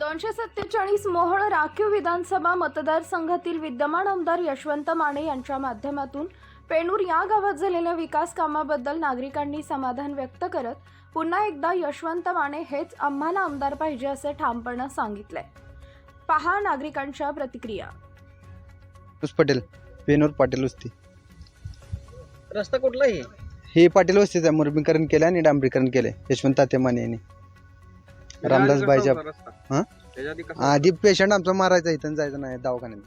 दोनशे सत्तेचाळीस मोहोळ राखीव विधानसभा मतदारसंघातील विद्यमान आमदार यशवंत माने यांच्या माध्यमातून पेणूर या गावात झालेल्या विकास कामाबद्दल नागरिकांनी समाधान व्यक्त करत पुन्हा एकदा यशवंत माने हेच आम्हाला आमदार पाहिजे असे ठामपणे सांगितले. पहा नागरिकांच्या प्रतिक्रिया. पटेल पेनूर पाटील वस्ती. रस्ता कुठला आहे? हे पाटील वस्तीचं मुरमीकरण केलं आणि डांबरीकरण केलंय यशवंत ताते माने यांनी. रामदास बाईच्या हा? आधी पेशंट आमचा मारायचा इथं जायचं नाही दवाखान्यात.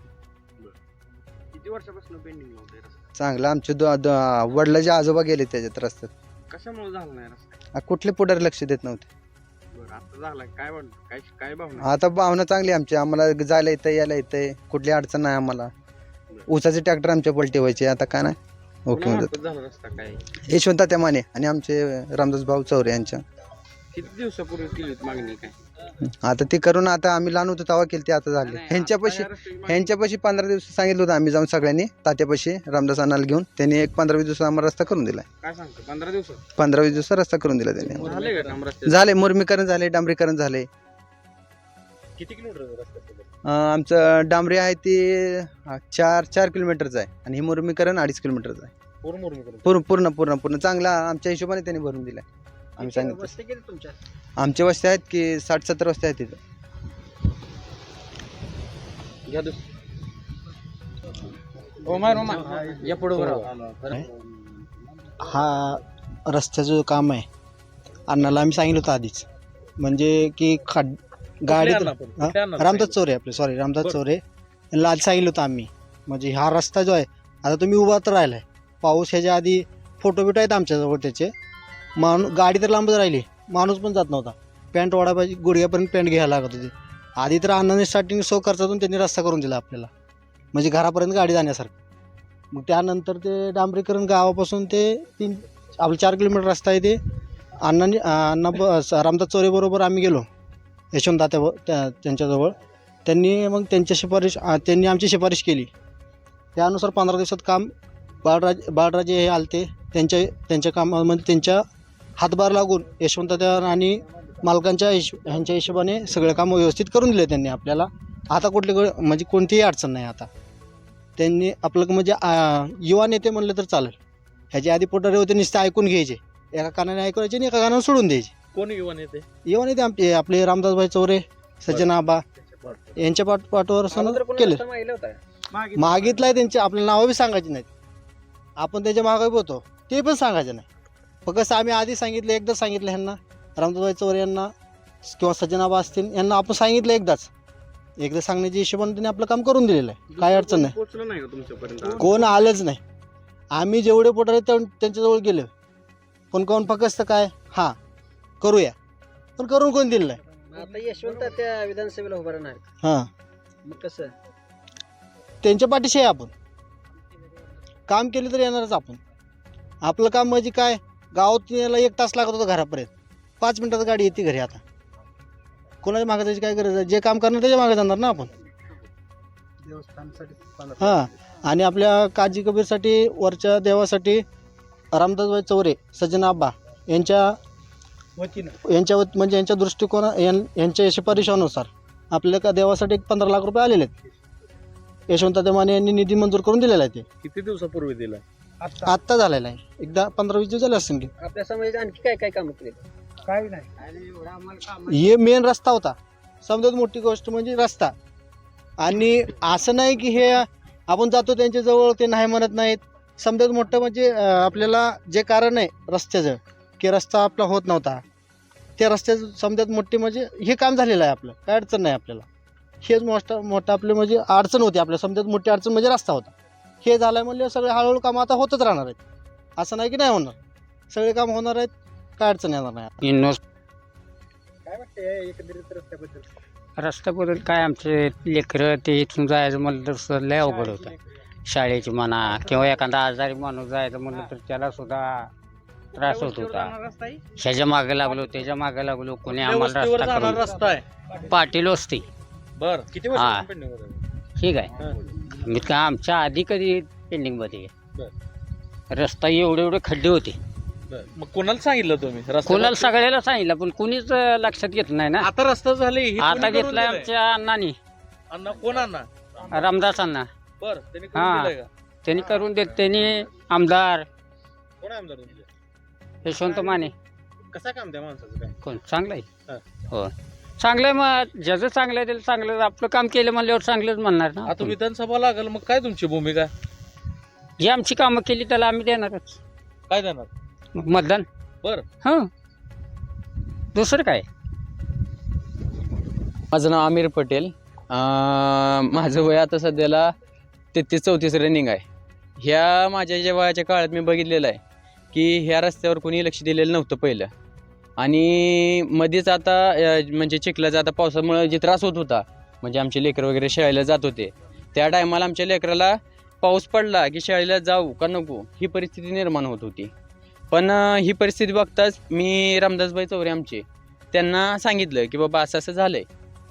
किती वर्षापासून पेंडिंग होते रस्ता? चांगलं आमचे दो- दो- वडिलाचे आजोबा गेले त्याच्यात रस्त्यात. कशामुळे झाला नाही रस्ता? आ, कुठले पुढारी लक्ष देत नव्हते. बरं आता झाला. काय वाट काय काय भावना आता भावना चांगली आमची. आम्हाला जायला येतं यायला येतंय कुठली अडचण नाही आम्हाला. ऊसाचे ट्रॅक्टर आमच्या पलटी व्हायचे आता काय नाही. ओके. म्हणतात कोणामार्फत झाला रस्ता काय? यशवंत तात्या माने आणि आमचे रामदास भाऊ चौरे यांच्या. किती दिवसापूर्वी केली होती मागणी काय? आता ते करून आता आम्ही लहान होतो तेव्हा केली ते आता झाले. नाही, ह्यांच्यापाशी आता या रस्त्याची मागणी- ह्यांच्यापाशी पंधरा दिवस सांगितलं होतं आम्ही जाऊन सगळ्यांनी. तात्यापाशी रामदास अण्णाला घेऊन त्यांनी एक पंधरा वीस दिवसात आम्हाला रस्ता करून दिला काय सांगतो? पंधरा दिवसात पंधरा वीस दिवसात रस्ता करून दिला त्यांनी. झाले का काम रस्ते झाले मुरमीकरण झाले डांबरीकरण झाले. किती किलोमीटर अं, आमचं डांबरी आहे ते अं, चार चार किलोमीटरचं आहे. आणि हे मुरमीकरण अडीच किलोमीटरचं आहे. पूर्ण मुरमीकरण. पूर्ण पूर्ण पूर्ण पूर्ण. चांगला आमच्या हिशोबाने त्यांनी भरून दिला आम्ही सांगितलं. वस्ती किती तुमच्या आमच्या वस्ती आहेत की साठ सत्तर वस्ती आहेत तिथं. घ्या दुस ओमाय रोमा या पुढे हा. रस्त्याचं जो काम आहे. अण्णाला आम्ही सांगितलं होतं आधीच. म्हणजे की खड गाडी हा? रामदास चौरे आपले सॉरी रामदास बरं. चौरे. यांना आधी सांगितलं होतं आम्ही. म्हणजे हा रस्ता जो आहे आता तुम्ही उभा तर राहिलाय. पाऊस ह्याच्या आधी फोटो बिटो आहेत आमच्याजवळ त्याचे. माणूस गाडी तर लांबच राहिली. माणूस पण जात नव्हता. पॅन्ट वाढा पाहिजे गुडघ्यापर्यंत पॅन्ट घ्यायला लागत होती. आधी तर अण्णाने स्टार्टिंग सो खर्चातून त्यांनी रस्ता करून दिला आपल्याला. म्हणजे घरापर्यंत गाडी जाण्यासारखं. मग त्यानंतर ते डांबरीकरण गावापासून ते तीन आपलं चार किलोमीटर रस्ता आहे ते. अण्णाने अण्णा ब रामदास चौरेबरोबर आम्ही गेलो. यशवंत त्या त्यांच्याजवळ. त्यांनी मग त्यांच्या शिफारिश त्यांनी आमची शिफारिश केली. त्यानुसार पंधरा दिवसात काम बाळराज बाळराजे हे आलते. त्यांच्या त्यांच्या कामामध्ये त्यांच्या हातभार लागून यशवंत तात्या आणि मालकांच्या हिश ह्यांच्या हिशोबाने सगळं काम व्यवस्थित करून दिले त्यांनी आपल्याला. आता कुठली म्हणजे कोणतीही अडचण नाही आता. त्यांनी आपलं म्हणजे युवा नेते म्हणलं तर चालेल. ह्याच्या आधी पोटारे होते नुसते ऐकून घ्यायचे. एका कानाने ऐकायचे आणि एका कानाने सोडून द्यायचे. कोण युवा नेते? युवा नेते आमचे आपले रामदासभाई चौरे सज्जन आबा. यांच्या पाठ पाठवर केलं. मागितलं. आहे त्यांचे आपल्याला नावं बी सांगायची नाहीत. आपण त्याच्यामागे बोलतो ते पण सांगायचे नाही फक्त कसं आम्ही आधी सांगितलं एकदाच सांगितलं ह्यांना. रामदासभाई चौरे यांना किंवा सज्जन आबा असतील यांना आपण सांगितलं एकदाच. एकदा सांगण्याच्या हिशोबाने त्यांनी आपलं काम करून दिलेलं आहे. काय अडचण नाही. पोहोचलं नाही का तुमच्यापर्यंत? कोण आलंच नाही. आम्ही जेवढे पोटारे त्यांच्याजवळ गेलो. पण कोण फक्त काय? हां करूया. पण करून कोण दिलं नाही? आता यशवंत त्या विधानसभेला उभा राहणार. हां. मग कसं? त्यांच्या पाठीशी आहे आपण. काम केलं तर येणारच आपण. आपलं काम म्हणजे काय? गावात यायला एक तास लागत होता घरापर्यंत. पाच मिनिटात गाडी येते घरी आता. कोणाच्या मागे त्याची काय गरज आहे? जे काम करणार त्याच्यामागे जाणार ना आपण. हां. आणि आपल्या काजी कबीरसाठी वरच्या देवासाठी रामदासबाई चौरे सज्जन आब्बा यांच्या यांच्या वत- म्हणजे यांच्या दृष्टिकोन यां- यांच्या शिफारशीनुसार आपल्या का देवासाठी एक पंधरा लाख रुपये आलेले आहेत? यशवंत माने यांनी निधी मंजूर करून दिलेला आहे ते. किती दिवसापूर्वी दिला? आत्ता. झालेला आहे. एकदा पंधरा वीस दिवस झाले असतील की. आपल्या समाजात आणखी काय काय काम केले हे मेन रस्ता होता. समजा मोठी गोष्ट म्हणजे रस्ता. आणि असं नाही की हे आपण जातो त्यांच्याजवळ ते नाही म्हणत नाहीत. समजा मोठं म्हणजे अं, आपल्याला जे कारण आहे रस्त्याचं की रस्ता आपला होत नव्हता. त्या रस्त्याचं समजात मोठी म्हणजे हे काम झालेलं आहे आपलं. काय अडचण नाही आपल्याला. हेच मोठं मोठं आपलं म्हणजे अडचण होती आपल्या. समजात मोठी अडचण म्हणजे रस्ता होता. हे झालं म्हणजे सगळे हळूहळू कामं आता होतच राहणार आहेत. असं नाही की नाही होणार? सगळे काम होणार आहेत काय अडचण येणार नाही इन्व्हेस्ट काय वाटतंय एकंदरीत रस्त्याबद्दल? रस्त्याबद्दल काय आमचे लेकरं ते इथून जायचं म्हणलं तर सुद्धा लय अवघड होतं. शाळेची म्हणा किंवा एखादा आजारी माणूस जायचं म्हणलं तर त्याला सुद्धा त्रास होत होता. आहे? ह्याच्या मागे लागलो त्याच्यामागे लागलो कोणी आम्हाला रस्ता करून रस्ता आहे? पाटील वस्ती. बर किती हा. ठीक आहे. मी का आमच्या आधी कधी पेंडिंगमध्ये. रस्ता एवढे एवढे खड्डे होते. मग कोणाला सांगितलं तुम्ही? कोणाला सगळ्याला सांगितलं पण कुणीच लक्षात घेतलं नाही ना. आता रस्ता झाले आता घेतलाय? आमच्या अण्णांनी. अण्णा कोण अण्णा? रामदास अण्णा. बर हा. त्यांनी करून देत त्यांनी आमदार. कोण आमदार यशवंत माने. कसा काम त्या माणसाचं काय कोण? चांगलं. आहे. हो. चांगलं आहे मग. ज्याचं चांगलं आहे त्याला चांगलं आपलं काम केलं म्हणल्यावर चांगलंच म्हणणार ना. आता. विधानसभा लागल मग काय तुमची भूमिका? जी आमची कामं केली त्याला आम्ही देणारच. काय देणार? मग मतदान. बर. हां. दुसरं काय? माझं नाव आमिर पटेल. अं, माझं वय आता सध्याला तेहतीस चौतीस रनिंग आहे. ह्या माझ्या ज्या वयाच्या काळात मी बघितलेलं आहे की ह्या रस्त्यावर कोणी लक्ष दिलेलं नव्हतं पहिलं. आणि मध्येच आता म्हणजे चिखलाचा आता पावसामुळे जे त्रास होत होता म्हणजे आमचे लेकरं वगैरे शाळेला जात होते त्या टायमाला आमच्या लेकराला पाऊस पडला की शाळेला जाऊ का नको ही परिस्थिती निर्माण होत होती. पण ही परिस्थिती बघताच मी रामदासबाई चौरे आमचे त्यांना सांगितलं की बाबा असं असं झालं आहे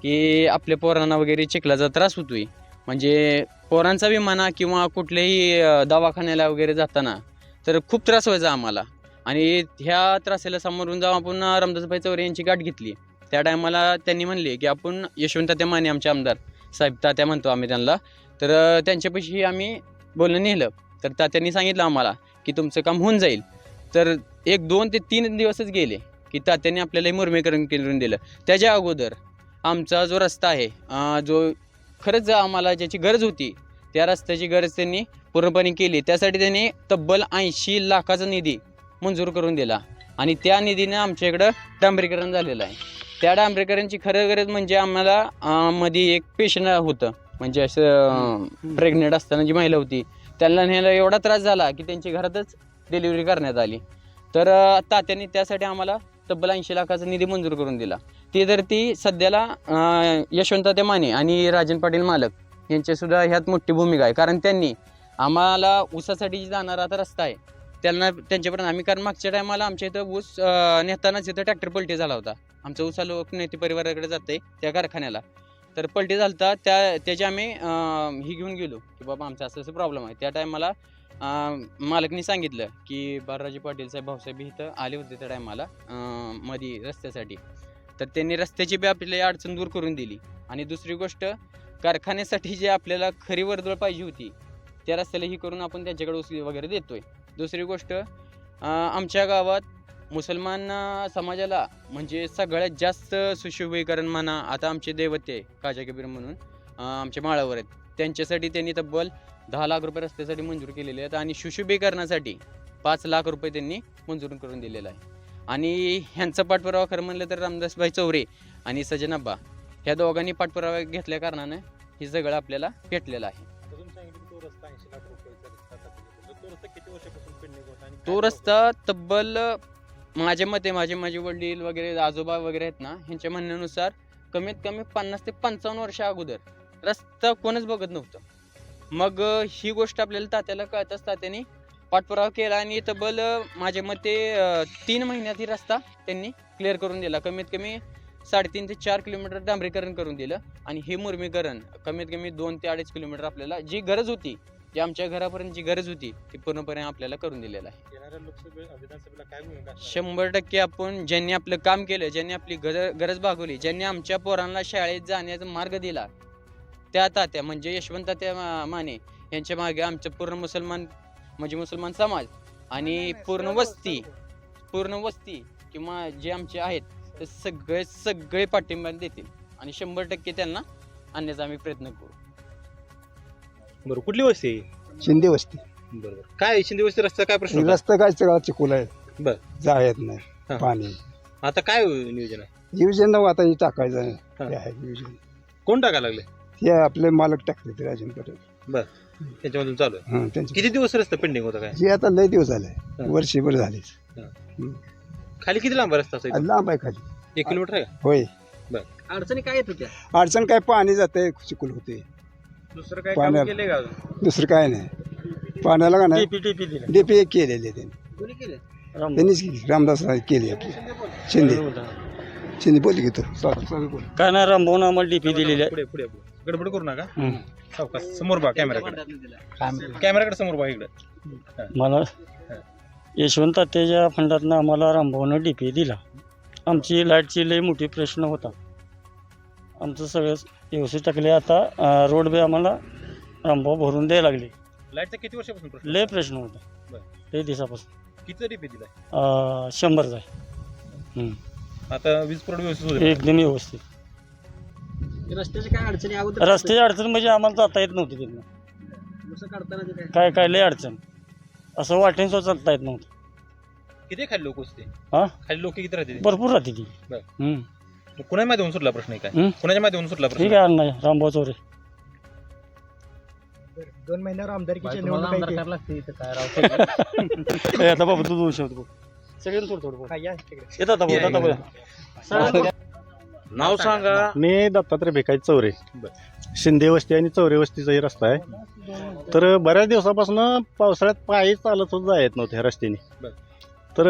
की आपल्या पोरांना वगैरे चिखलाचा त्रास होतोय. म्हणजे पोरांचा बी म्हणा किंवा कुठल्याही दवाखान्याला वगैरे जाताना तर खूप त्रास व्हायचा आम्हाला. आणि ह्या त्रासाला सामोरून जाऊन आपण रामदासभाई चौरे यांची गाठ घेतली. त्या टायमाला त्यांनी म्हणले की आपण यशवंत तात्या माने आमचे आमदार साहेब तात्या म्हणतो आम्ही त्यांना. तर त्यांच्यापाशी आम्ही बोलणं नेलं. तर तात्यांनी सांगितलं आम्हाला की तुमचं काम होऊन जाईल. तर एक दोन ते तीन दिवसच गेले की तात्यांनी आपल्याला मुरमेकरण करून दिलं. त्याच्या अगोदर आमचा जो रस्ता आहे जो खरंच आम्हाला ज्याची गरज होती त्या रस्त्याची गरज त्यांनी पूर्णपणे केली. त्यासाठी त्यांनी तब्बल ऐंशी लाखाचा निधी मंजूर करून दिला. आणि त्या निधीनं आमच्या इकडं डांबरीकरण झालेलं आहे. त्या डांबरीकरणची खरं गरज म्हणजे आम्हाला मध्ये एक पेशंट होतं. म्हणजे असं प्रेग्नेंट असताना जी महिला होती त्यांना न्यायला एवढा त्रास झाला की त्यांची घरातच डिलिव्हरी करण्यात आली. तर तात्याने तात्यांनी त्यासाठी आम्हाला तब्बल ऐंशी लाखाचा निधी मंजूर करून दिला. ती तर ती सध्याला यशवंत ते माने आणि राजन पाटील मालक यांच्यासुद्धा ह्यात मोठी भूमिका आहे. कारण त्यांनी आम्हाला ऊसासाठी जाणारा आता रस्ता आहे. त्यांना त्यांच्यापर्यंत आम्ही कारण मागच्या टायमाला आमच्या इथं ऊस नेतानाच इथं ट्रॅक्टर पलटी झाला होता. आमचा ऊस लोक नेते परिवाराकडे जाते त्या कारखान्याला. तर पलटी झालता त्या त्याची आम्ही ही घेऊन गेलो की बाबा आमचा असं असं प्रॉब्लेम आहे. त्या टायमाला मालकनी सांगितलं की बाळराजे पाटील साहेब भाऊसाहेब इथं आले होते त्या टायमाला मध्ये रस्त्यासाठी. तर त्यांनी रस्त्याची बी आपल्याला अडचण दूर करून दिली. आणि दुसरी गोष्ट कारखान्यासाठी जे आपल्याला खरी वर्दळ पाहिजे होती त्या रस्त्याला ही करून आपण त्यांच्याकडे उसली वगैरे देतोय. दुसरी गोष्ट आमच्या गावात मुसलमान समाजाला म्हणजे सगळ्यात जास्त सुशोभीकरण म्हणा आता आमचे दैवते काजा कबीर म्हणून आमच्या माळावर आहेत. त्यांच्यासाठी त्यांनी तब्बल दहा लाख रुपये रस्त्यासाठी मंजूर केलेले आहेत आणि सुशोभीकरणासाठी पाच लाख रुपये त्यांनी मंजूर करून दिलेला आहे. आणि ह्यांचा पाठपुरावा खरं म्हणलं तर रामदासभाई चौरे आणि सजन अब्बा ह्या दोघांनी पाठपुरावा घेतल्या कारणानं हे सगळं आपल्याला भेटलेलं आहे. तो रस्ता तब्बल माझ्या मते माझे माझे वडील वगैरे आजोबा वगैरे आहेत ना ह्यांच्या म्हणण्यानुसार कमीत कमी पन्नास ते पंचावन्न वर्ष अगोदर रस्ता कोणच बघत नव्हतं. मग ही गोष्ट आपल्याला तात्याला कळताच तात्याने पाठपुरावा केला आणि तब्बल माझ्या मते तीन महिन्यात ही रस्ता त्यांनी क्लिअर करून दिला. कमीत कमी साडेतीन ते चार किलोमीटर डांबरीकरण करून दिलं आणि हे मुरमीकरण कमीत कमी दोन ते अडीच किलोमीटर आपल्याला जी गरज होती जी आमच्या घरापर्यंत जी गरज होती ती पूर्णपणे आपल्याला करून दिलेलं आहे. येणाऱ्या लोकसभे विधानसभेला काय भूमिका असणार? आहे? शंभर टक्के आपण ज्यांनी आपलं काम केलं ज्यांनी आपली गरज गरज भागवली ज्यांनी आमच्या पोरांना शाळेत जाण्याचा मार्ग दिला त्या तात्या म्हणजे यशवंत तात्या मा- माने यांच्या मागे आमचं पूर्ण मुसलमान म्हणजे मुसलमान समाज आणि पूर्ण वस्ती पूर्ण वस्ती किंवा जे आमचे आहेत ते सगळे सगळे पाठिंबा देतील. आणि शंभर टक्के त्यांना आणण्याचा आम्ही प्रयत्न करू. बरं कुठली वस्ती आहे? शिंदे वस्ती. बरोबर काय शिंदे वस्ती? रस्ता काय प्रश्न होता? रस्ता काय सगळा चिकोला आहे बर. जा येत हा. नाही पाणी. आता काय नियोजन आहे? डिव्हिजन नऊ आता हे टाकायचं आहे. हा. आहे डिव्हिजन कोण टाकायला लागले? ते आपले मालक टाकले ते राजन पटेल. त्याच्यामधून चालू आहे. हा त्यांचे. किती दिवस रस्ता पेंडिंग होता काय? जे आता लय दिवस झाले. हा. वर्षभर झालेच खाली किती लांब रस्ता असा इथं? लांब आहे खाली. एक किलोमीटर आहे का? होय. अडचणी काय येत होत्या? अडचण काय पाणी जाते चिकूल होते. दुसरं काय पाण्यात- काम केले का अजून? दुसरं काय नाही. पाण्याला का नाही? दिलं. डीपी एक केलेले त्यांनी. कोणी केलं त्यांनीच रामदास केली आपली. शिंदे. शिंदे बोलली की तू. सॉरी सॉरी बोल. काय नाही रामभाऊन आम्हाला डीपी दिलेली पुढे पुढे पुढे. गडबड करू नका. सावकाश समोर बा कॅमेराकडे कॅमेराकडे समोर बा इकडे. मला यशवंत तात्याच्या फंडातनं आम्हाला रामभाऊनं डी पी दिला. आमची लाईटची लई मोठी प्रश्न होता. आमचं सगळं व्यवस्थित टाकले. आता रोड बी आम्हाला रामभाऊ भरून द्यायला लागले. लाईटचा किती वर्षापासून प्रश्न लय प्रश्न होता. लय दिवसापासून. किती डीपी दिलाय? अं, शंभरचा आहे आता वीज पुरवठा व्यवस्थित होईल एकदम व्यवस्थित. रस्त्याच्या काय अडचणी अगोदर रस्त्याची अडचण म्हणजे आम्हाला जाता येत नव्हती तिथनं. कसं काढताना ते काय काय काय लय अडचण. असं वाटेन सुद्धा चालता येत नव्हतं. किती खाली लोक असते हा? खाली लोक किती राहते? भरपूर राहते ती. बरं. हम्म. कुणाच्या माध्यमातून सुटला प्रश्न आहे काय? हं? कुणाच्या माध्यमातून सुटला प्रश्न? ठीक आहे अण्णा रामभाऊ चौरे. दोन महिन्यावर आमदारकीच्या ए, आता बाबा तू दोन शब्द बोल. सगळ्यांना थोडं थोडं बोल. येतात आता बोल आता बोल. नाव सांगा. मी दत्तात्रय भिकाजी चौरे. शिंदे वस्ती आणि चौरे वस्तीचाही रस्ता आहे. तर बऱ्याच दिवसापासून पावसाळ्यात पायी चालत सुद्धा येत नव्हते ह्या रस्त्याने. बरं. तर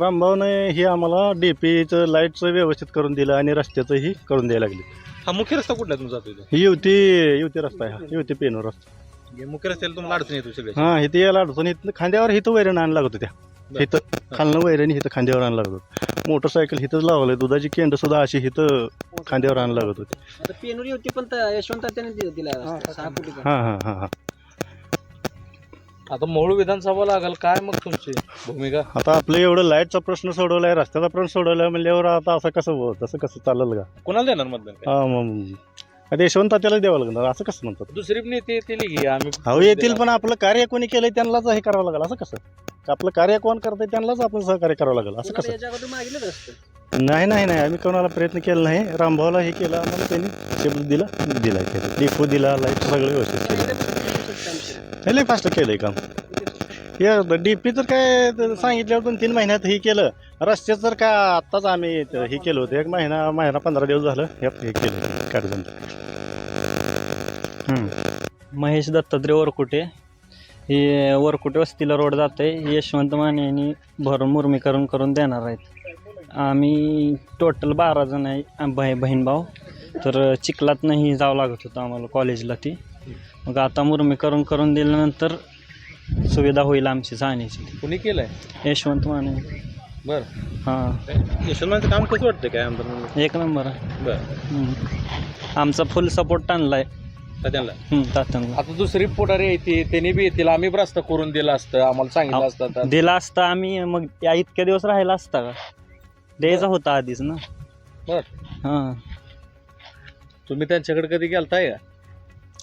रामभाऊने ही आम्हाला डीपीचं लाईटचं व्यवस्थित करून दिलं आणि रस्त्याचंही करून द्यायला लागले. हा मुख्य रस्ता कुठला तुमचा इथं? ही युवती युवती रस्ता आहे हा. युवती पेनूर रस्ता. हे मुख्य रस्त्याला तुम्हाला अडचण येतो सगळे हा इथे यायला अडचण इथं खांद्यावर इथं वैरण आणायला लागत होत्या. इथं खालनं वैरण इथं खांद्यावर आणायला लागत होतं. मोटरसायकल इथंच लावलंय. दुधाची केंड सुद्धा अशी इथं खांद्यावर आणायला लागत होती. आता पेनूर होती पण यशवंत तात्याने दि- दिला रस्ता. सहा कोटीचा हां हां हां हां. आता मोहोळ विधानसभा लागल काय मग तुमची भूमिका आता आपलं एवढं लाईटचा प्रश्न सोडवलाय रस्त्याचा प्रश्न सोडवलाय म्हणल्यावर आता असं कसं हो- तसं कसं चालेल का कोणाला देणार मतदान काय? हा मग आता यशवंत तात्याला द्यावं लागणार असं कसं म्हणतात दुसरी नेते येतील की आम्ही अहो येतील पण आपलं कार्य कोणी केलंय त्यांनाच हे करावं लागेल असं कसं आपलं कार्य कोण करतंय त्यांनाच आपण सहकार्य करावं लागेल असं कसं मागितलं नाही नाही नाही आम्ही कोणाला प्रयत्न केला नाही रामभाऊला हे केलं आम्हाला त्यांनी शब्द दिला दिलाय केलं डिपो दिला लाइट सगळं व्यवस्थित केलं हे लय फास्ट केलंय काम. हे डीपी तर काय तर सांगितल्यावर दोन तीन महिन्यात हे केलं. रस्त्याचं तर काय आत्ताच आम्ही हे केलं होतं एक महिना महिना पंधरा दिवस झालं हे हे केलं काढून महेश दत्तात्रय वरकुटे. हे वरकुटे वस्तीला रोड जाते यशवंत माने यांनी भरून मुरमीकरण करून देणार आहेत. आम्ही टोटल बारा जण आहे भाई बहीण भाऊ. तर चिखलात नाही जावं लागत होतं आम्हाला कॉलेजला ती. मग आता मुरमीकरण करून दिल्यानंतर सुविधा होईल आमची जाण्याची कुणी केलंय? यशवंत माने. बर. हां. यशवंतचं काम कसं वाटतं काय आमदार म्हणून? एक नंबर. आहे बर. हम्म. आमचा फुल सपोर्ट आणला आहे त्यांना तात्यांना. आता दुसरी पोटारी येते त्यांनी बी येतील. आम्ही बी रस्ता करून दिला असतं आम्हाला सांगितलं असतं आता. दिला असता आम्ही मग या इतक्या दिवस राहिला असता का? द्यायचा होता आधीच ना. बर. हां. तुम्ही त्यांच्याकडे कधी गेलताय का?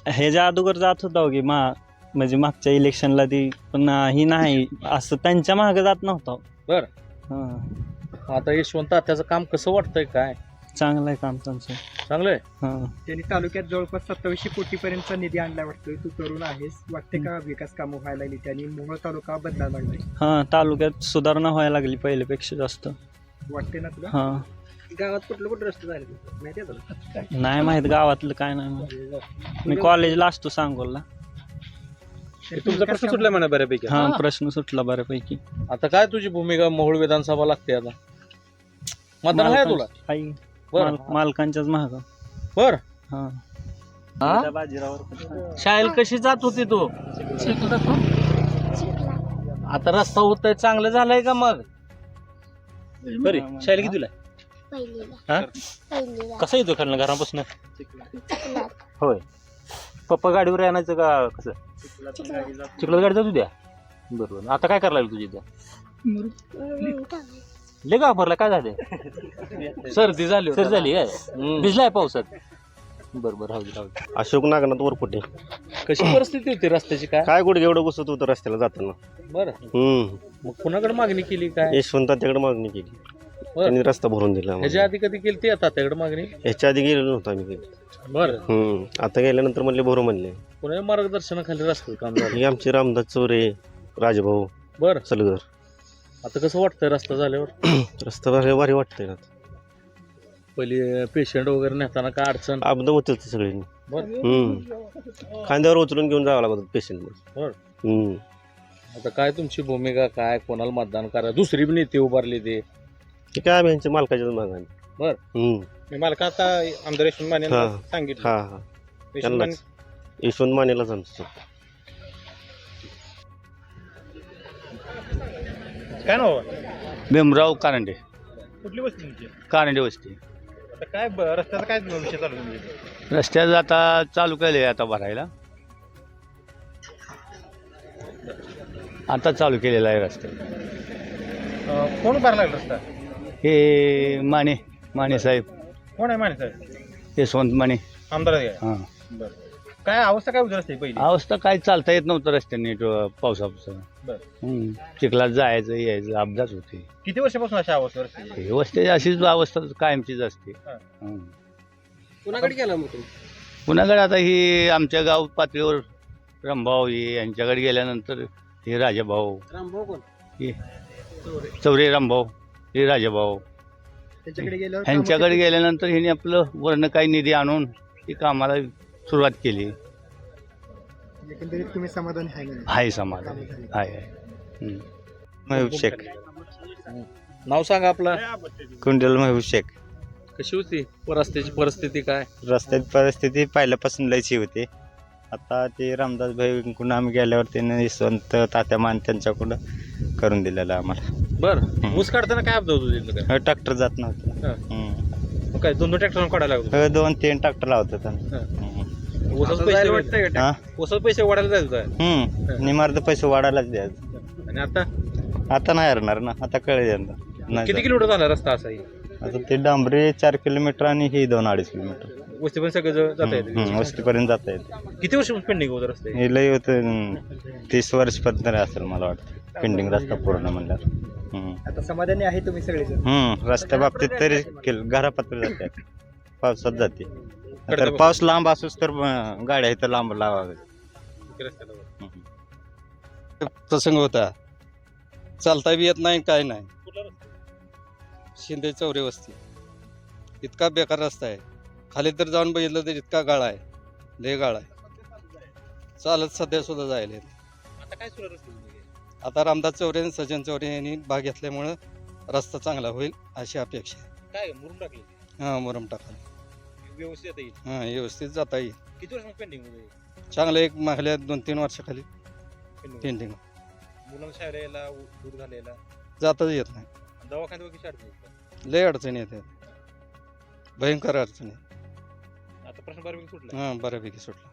हे ज्या अगोदर जात होता हो की मा म्हणजे मागच्या इलेक्शनला ती पण ही नाही असं त्यांच्या मागे जात नव्हता बर. हां. आता यशवंत त्याचं काम कसं वाटतंय काय? चांगलं आहे काम त्यांचं. चांगलं आहे हां. त्यांनी तालुक्यात जवळपास सत्तावीसशे कोटीपर्यंतचा निधी आणला वाटतोय तू तरुण आहेस. वाटते का विकास कामं व्हायला लागली? त्यांनी मोहोळ तालुका बदलायला लागलाय. हां तालुक्यात सुधारणा व्हायला लागली पहिल्यापेक्षा जास्त. वाटते ना तुला? हां. गावात कुठलं कुठं रस्ते झाले माहिती आहे तुला? नाही माहीत गावातलं काय नाही माहीत. मी कॉलेजला असतो सांगोलला. तुमचा प्रश्न सुटला म्हणा बऱ्यापैकी. हां प्रश्न सुटला बऱ्यापैकी. आता काय तुझी भूमिका मोहोळ विधानसभा लागते आता? मतदान आहे तुला? बर. माल- मालकांच्याच महाग बर. हां. शाळेला कशी जात होती तू? आता रस्ता होतोय चांगलं झालंय का मग? बरे. शाळेला किती तुला पहिलीला. हा? पहिलीला. कसा येतो खालनं घरापासून? चिखलात. होय. पप्पा गाडीवर आणायचं का कसं? चिखलात. चिखलात गाडी जात द्या. बरोबर आता काय करायला लागलं तुझी इथं? म्हणून टाकायचं. लय का भरला काय झालं सर्दी झाली सर्दी झाली काय भिजलाय पावसात. बरं बरं. राहू दे राहू दे. अशोक नागनाथ वरपुटे कशी परिस्थिती होती रस्त्याची काय? काय गुडघे एवढं घुसत होतं रस्त्याला जाताना? बरं. हम्म. मग कुणाकडे मागणी केली काय? यशवंत तात्याकडे मागणी केली. त्यांनी रस्ता भरून दिला ह्याच्या आम्हाला. आधी कधी केली ती आता त्याकडे मागणी? ह्याच्या आधी गेलेलो नव्हतो आम्ही कधी. बरं. हम्म. आता गेल्यानंतर म्हणले भरू म्हणले. पुन्हा मार्गदर्शनाखाली रस्ता काम झालं. ही आमचे रामदास चौरे राजभाऊ बरं. सलगर. आता कसं वाटतंय रस्ता झाल्यावर? रस्ता भारी भारी वाटतंय ना पहिली पेशंट वगैरे नेताना काय अडचण? अपद होते ते सगळे बरं. हम्म. खांद्यावर उचलून घेऊन जावं लागत पेशंट बरं. आता काय तुमची भूमिका काय कोणाला मतदान करा दुसरी बी नेते उभारली ते. ते काय आम्ही यांच्या मालकाच्याच बरं. हम्म. मी मला आता आमदार यशवंत माने हा. सांगितलं. हा हा. त्यांनाच. यशवंत मानेलाच आमचं काय नाव? भीमराव कारंडे. कुठली वस्ती तुमची? कारंडे वस्ती. आता काय ब- रस्त्याचा काय विषय चालू आहे तुमच्या रस्त्याचं आता चालू केले आता भरायला. आता चालू केलेला आहे रस्ता. अं, कोण भरला लागला रस्ता? हे माने माने साहेब. कोण आहे माने साहेब? यशवंत माने. आमदार आहे हां. बरं. काय अवस्था काय रस्त्याची पहिली? अवस्था काय चालता येत नव्हतं रस्त्याने पावसापासून. बरं. हम्म. चिखलात जायचं यायचं अपघात होते. किती वर्षापासून अशा अवस्था रस्त्याची? हे वस्ती अशीच अवस्था कायमचीच असते. हां. कुणाकडे गेला मग तुम्ही? पुण्याकडे आता ही आमच्या गाव पातळीवर रंभाऊ हे यांच्याकडे गेल्यानंतर हे राजाभाऊ. रामभाऊ कोण? हे चौरे रामभाऊ. हे राजाभाऊ. त्याच्याकडे गेल्यावर ह्यांच्याकडे गेल्यानंतर ह्यांनी आपलं वरनं काही निधी आणून ती कामाला सुरुवात केली. कामं- एकंदरीत तुम्ही समाधानी आहे का? नाही? आहे समाधान. आहे आहे. हम्म. महबूब शेख. नाव सांगा आपलं. कुंडल महबूब शेख. कशी होती? रस्त्याची परिस्थिती काय? रस्त्याची परिस्थिती पहिल्यापासून लयची होती. आता ते रामदास भाईकडून आम्ही गेल्यावर त्याने यशवंत तात्या मान त्यांच्याकडं करून दिलेलं आम्हाला. बर. ऊस काढताना काय अपघात होतो काय? ट्रॅक्टर जात नव्हतं. हां. हम्म. मग काय दोन दोन ट्रॅक्टर काढायला लागतो हो, दोन तीन ट्रॅक्टर लावत होता. ऊसाचे पैसे वाटतंय का? हा? ऊसाचे पैसे वाढायला जायचं आहे. हम्म. निमार्द पैसे वाढायलाच द्यायचं. आणि आता? आता नाही हरणार ना आता कळे किती. किलोमीटर झाला रस्ता असा आता ते डांबरे चार किलोमीटर आणि ही दोन अडीच किलोमीटर. वस्ती पण सगळं जाता हम्म, येते वस्तीपर्यंत जाता येते. किती वर्ष पेंडिंग होतं रस्ते? हे लय होतं तीस वर्षपर्यंत असेल मला वाटतं. पेंडिंग रस्ता पूर्ण म्हणल्यावर. हम्म. आता समाधानी आहे तुम्ही सगळेजण? हम्म रस्त्या बाबतीत तरी केलं घरापत्र जाते पावसात जाते. तर पाऊस लांब असूच तर अं, गाड्या इथं लांब लावाव्या रस्त्याला प्रसंग होता. चालता बी येत नाही काय नाही. शिंदे चौरे वस्ती. इतका बेकार रस्ता आहे. खाली तर जाऊन बघितलं तर इतका गाळा आहे. लय गाळा आहे. चालत सध्या सुद्धा जायला येत. आता काय सुरू आहे रस्त्याचं? आता रामदास चौरे आणि सज्जन चौरे यांनी भाग घेतल्यामुळं रस्ता चांगला होईल अशी अपेक्षा आहे. काय मुरुम टाकले. हां मुरम टाकायला व्यवस्थित येईल. हां व्यवस्थित जाता येईल. किती वर्ष पेंडिंगमध्ये? चांगलं एक मागल्या दोन तीन वर्षाखाली पेंटिंग मुलांना शाळेला यायला उ- दूर घालायला? जाताच येत नाही. दवाखान्यात वगैरे का? लय अडचणी येतात भयंकर अडचणी आता प्रश्न बऱ्यापैकी सुटला हां बऱ्यापैकी सुटला.